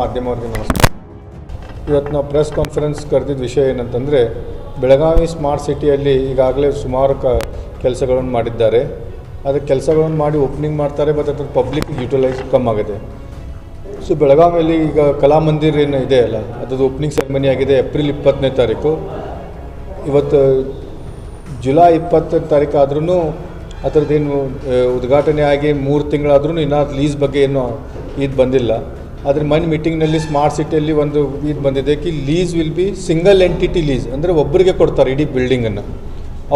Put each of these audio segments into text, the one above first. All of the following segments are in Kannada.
ಮಾಧ್ಯಮವ್ರಿಗೆ ನಮಸ್ಕಾರ. ಇವತ್ತು ನಾವು ಪ್ರೆಸ್ ಕಾನ್ಫರೆನ್ಸ್ ಕರೆದಿದ್ದ ವಿಷಯ ಏನಂತಂದರೆ, ಬೆಳಗಾವಿ ಸ್ಮಾರ್ಟ್ ಸಿಟಿಯಲ್ಲಿ ಈಗಾಗಲೇ ಸುಮಾರು ಕ, ಕೆಲಸಗಳನ್ನು ಮಾಡಿದ್ದಾರೆ. ಅದಕ್ಕೆ ಕೆಲಸಗಳನ್ನು ಮಾಡಿ ಓಪನಿಂಗ್ ಮಾಡ್ತಾರೆ ಬಟ್ ಅದ್ರ ಪಬ್ಲಿಕ್ ಯೂಟಿಲೈಸ್ ಕಮ್ಮಾಗಿದೆ ಸೊ ಬೆಳಗಾವಿಯಲ್ಲಿ ಈಗ ಕಲಾಮಂದಿರ್ ಏನು ಇದೆ ಅಲ್ಲ, ಅದ್ರದ್ದು ಓಪನಿಂಗ್ ಸೆರೆಮನಿ ಆಗಿದೆ ಏಪ್ರಿಲ್ ಇಪ್ಪತ್ತನೇ ತಾರೀಕು. ಇವತ್ತು ಜುಲೈ ಇಪ್ಪತ್ತನೇ ತಾರೀಕು ಆದ್ರೂ ಅದರದ್ದೇನು ಉದ್ಘಾಟನೆ ಆಗಿ ಮೂರು ತಿಂಗಳಾದ್ರೂ ಇನ್ನೂ ಲೀಸ್ ಬಗ್ಗೆ ಏನೂ, ಇದು ಬಂದಿಲ್ಲ. ಆದರೆ ಮೈನ್ ಮೀಟಿಂಗ್ನಲ್ಲಿ ಸ್ಮಾರ್ಟ್ ಸಿಟಿಯಲ್ಲಿ ಒಂದು ಇದು ಬಂದಿದೆ ಕಿ lease will be single entity lease ಅಂದರೆ ಒಬ್ಬರಿಗೆ ಕೊಡ್ತಾರೆ ಇಡೀ ಬಿಲ್ಡಿಂಗನ್ನು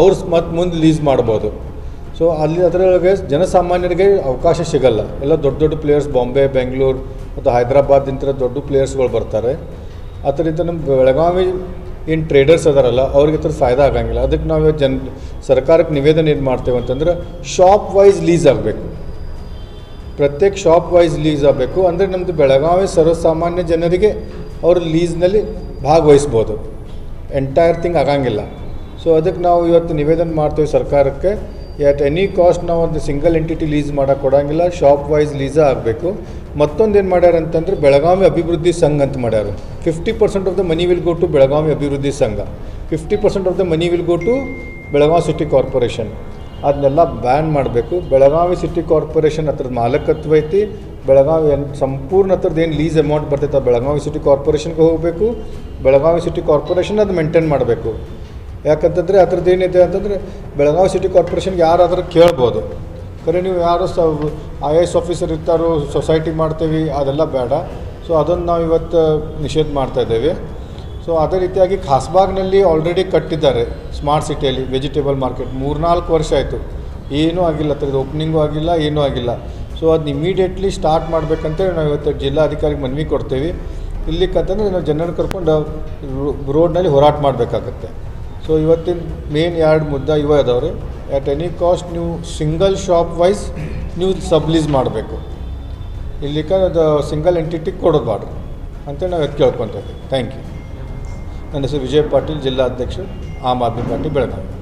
ಅವ್ರು ಮತ್ತು ಮುಂದೆ ಲೀಸ್ ಮಾಡ್ಬೋದು. ಸೊ ಅಲ್ಲಿ ಅದರೊಳಗೆ ಜನಸಾಮಾನ್ಯರಿಗೆ ಅವಕಾಶ ಸಿಗಲ್ಲ. ಎಲ್ಲ ದೊಡ್ಡ ದೊಡ್ಡ ಪ್ಲೇಯರ್ಸ್ ಬಾಂಬೆ ಬೆಂಗಳೂರು ಮತ್ತು ಹೈದರಾಬಾದ್ ಇಂಥ ದೊಡ್ಡ ಪ್ಲೇಯರ್ಸ್ಗಳು ಬರ್ತಾರೆ. ಅದರಿಂದ ನಮ್ಮ ಬೆಳಗಾವಿ ಏನು ಟ್ರೇಡರ್ಸ್ ಅದಾರಲ್ಲ, ಅವ್ರಿಗೆ ಥರ ಫಾಯ್ದಾ ಆಗಂಗಿಲ್ಲ. ಅದಕ್ಕೆ ನಾವು ಜನ ಸರ್ಕಾರಕ್ಕೆ ನಿವೇದನೆ ಏನು ಮಾಡ್ತೇವೆ ಅಂತಂದ್ರೆ ಶಾಪ್ ವೈಸ್ ಲೀಸ್ ಆಗಬೇಕು. ಪ್ರತ್ಯೇಕ ಶಾಪ್ ವೈಸ್ ಲೀಸ್ ಆಗಬೇಕು. ಅಂದರೆ ನಮ್ಮದು ಬೆಳಗಾವಿ ಸರ್ವಸಾಮಾನ್ಯ ಜನರಿಗೆ ಅವರು ಲೀಸ್ನಲ್ಲಿ ಭಾಗವಹಿಸ್ಬೋದು. ಎಂಟೈರ್ ಥಿಂಗ್ ಆಗಂಗಿಲ್ಲ. ಸೊ ಅದಕ್ಕೆ ನಾವು ಇವತ್ತು ನಿವೇದನೆ ಮಾಡ್ತೇವೆ ಸರ್ಕಾರಕ್ಕೆ. ಎಟ್ ಎನಿ ಕಾಸ್ಟ್ ನಾವು ಒಂದು ಸಿಂಗಲ್ ಎಂಟಿಟಿ ಲೀಸ್ ಮಾಡೋಕೆ ಕೊಡೋಂಗಿಲ್ಲ. ಶಾಪ್ ವೈಸ್ ಲೀಸೇ ಆಗಬೇಕು. ಮತ್ತೊಂದು ಏನು ಮಾಡ್ಯಾರ ಅಂತಂದ್ರೆ ಬೆಳಗಾವಿ ಅಭಿವೃದ್ಧಿ ಸಂಘ ಅಂತ ಮಾಡ್ಯಾರ. Fifty percent of the money will go to Belagavi ಅಭಿವೃದ್ಧಿ ಸಂಘ. Fifty percent of the money will go to Belagavi city corporation ಅದನ್ನೆಲ್ಲ ಬ್ಯಾನ್ ಮಾಡಬೇಕು. ಬೆಳಗಾವಿ ಸಿಟಿ ಕಾರ್ಪೊರೇಷನ್ ಹತ್ರದ ಮಾಲಕತ್ವ ಐತಿ. ಬೆಳಗಾವಿ ಸಂಪೂರ್ಣ ಹತ್ರದ ಏನು ಲೀಸ್ ಅಮೌಂಟ್ ಬರ್ತೈತೆ ಬೆಳಗಾವಿ ಸಿಟಿ ಕಾರ್ಪೊರೇಷನ್ಗೆ ಹೋಗಬೇಕು. ಬೆಳಗಾವಿ ಸಿಟಿ ಕಾರ್ಪೊರೇಷನ್ ಅದು ಮೇಂಟೈನ್ ಮಾಡಬೇಕು. ಯಾಕಂತಂದರೆ ಅದ್ರದ್ದು ಏನಿದೆ ಅಂತಂದರೆ ಬೆಳಗಾವಿ ಸಿಟಿ ಕಾರ್ಪೊರೇಷನ್ಗೆ ಯಾರಾದರೂ ಕೇಳ್ಬೋದು. ಖರೆ, ನೀವು ಯಾರು ಸ ಐ ಎ ಎಸ್ ಆಫೀಸರ್ ಇರ್ತಾರೋ ಸೊಸೈಟಿ ಮಾಡ್ತೀವಿ, ಅದೆಲ್ಲ ಬೇಡ. ಸೊ ಅದನ್ನು ನಾವು ಇವತ್ತು, ನಿಷೇಧ ಮಾಡ್ತಾ ಇದ್ದೇವೆ. ಸೊ ಅದೇ ರೀತಿಯಾಗಿ ಖಾಸ್ಬಾಗ್ನಲ್ಲಿ ಆಲ್ರೆಡಿ ಕಟ್ಟಿದ್ದಾರೆ ಸ್ಮಾರ್ಟ್ ಸಿಟಿಯಲ್ಲಿ ವೆಜಿಟೇಬಲ್ ಮಾರ್ಕೆಟ್ ಮೂರ್ನಾಲ್ಕು ವರ್ಷ ಆಯಿತು. ಏನೂ ಆಗಿಲ್ಲ, ಅದ್ರದ್ದು ಓಪನಿಂಗೂ ಆಗಿಲ್ಲ, ಏನೂ ಆಗಿಲ್ಲ. ಸೊ ಅದನ್ನ ಇಮಿಡಿಯೇಟ್ಲಿ ಸ್ಟಾರ್ಟ್ ಮಾಡಬೇಕಂತೇಳಿ ನಾವು ಇವತ್ತು ಜಿಲ್ಲಾಧಿಕಾರಿಗೆ ಮನವಿ ಕೊಡ್ತೀವಿ. ಇಲ್ಲಿಕ್ಕಂತಂದ್ರೆ ನಾವು ಜನರನ್ನು ಕರ್ಕೊಂಡು ರೋಡ್ನಲ್ಲಿ ಹೋರಾಟ ಮಾಡಬೇಕಾಗತ್ತೆ. ಸೊ ಇವತ್ತಿನ ಮೇನ್ ಎರಡು ಮುದ್ದ ಇವ ಅದಾವ್ರಿ ಎಟ್ ಎನಿ ಕಾಸ್ಟ್ ನೀವು ಸಿಂಗಲ್ ಶಾಪ್ ವೈಸ್ ನೀವು ಸಬ್ಲೀಸ್ ಮಾಡಬೇಕು. ಇಲ್ಲಿಕ ಅದು ಸಿಂಗಲ್ ಎಂಟಿಟಿ ಕೊಡೋದು ಬಾಡ್ರಿ ಅಂತ ನಾವು ಎತ್ತು ಕೇಳ್ಕೊತೇವೆ. ಥ್ಯಾಂಕ್ ಯು त्यांना विजय पाटील जिल्हा अध्यक्ष आम आदमी पार्टी बेळगाव.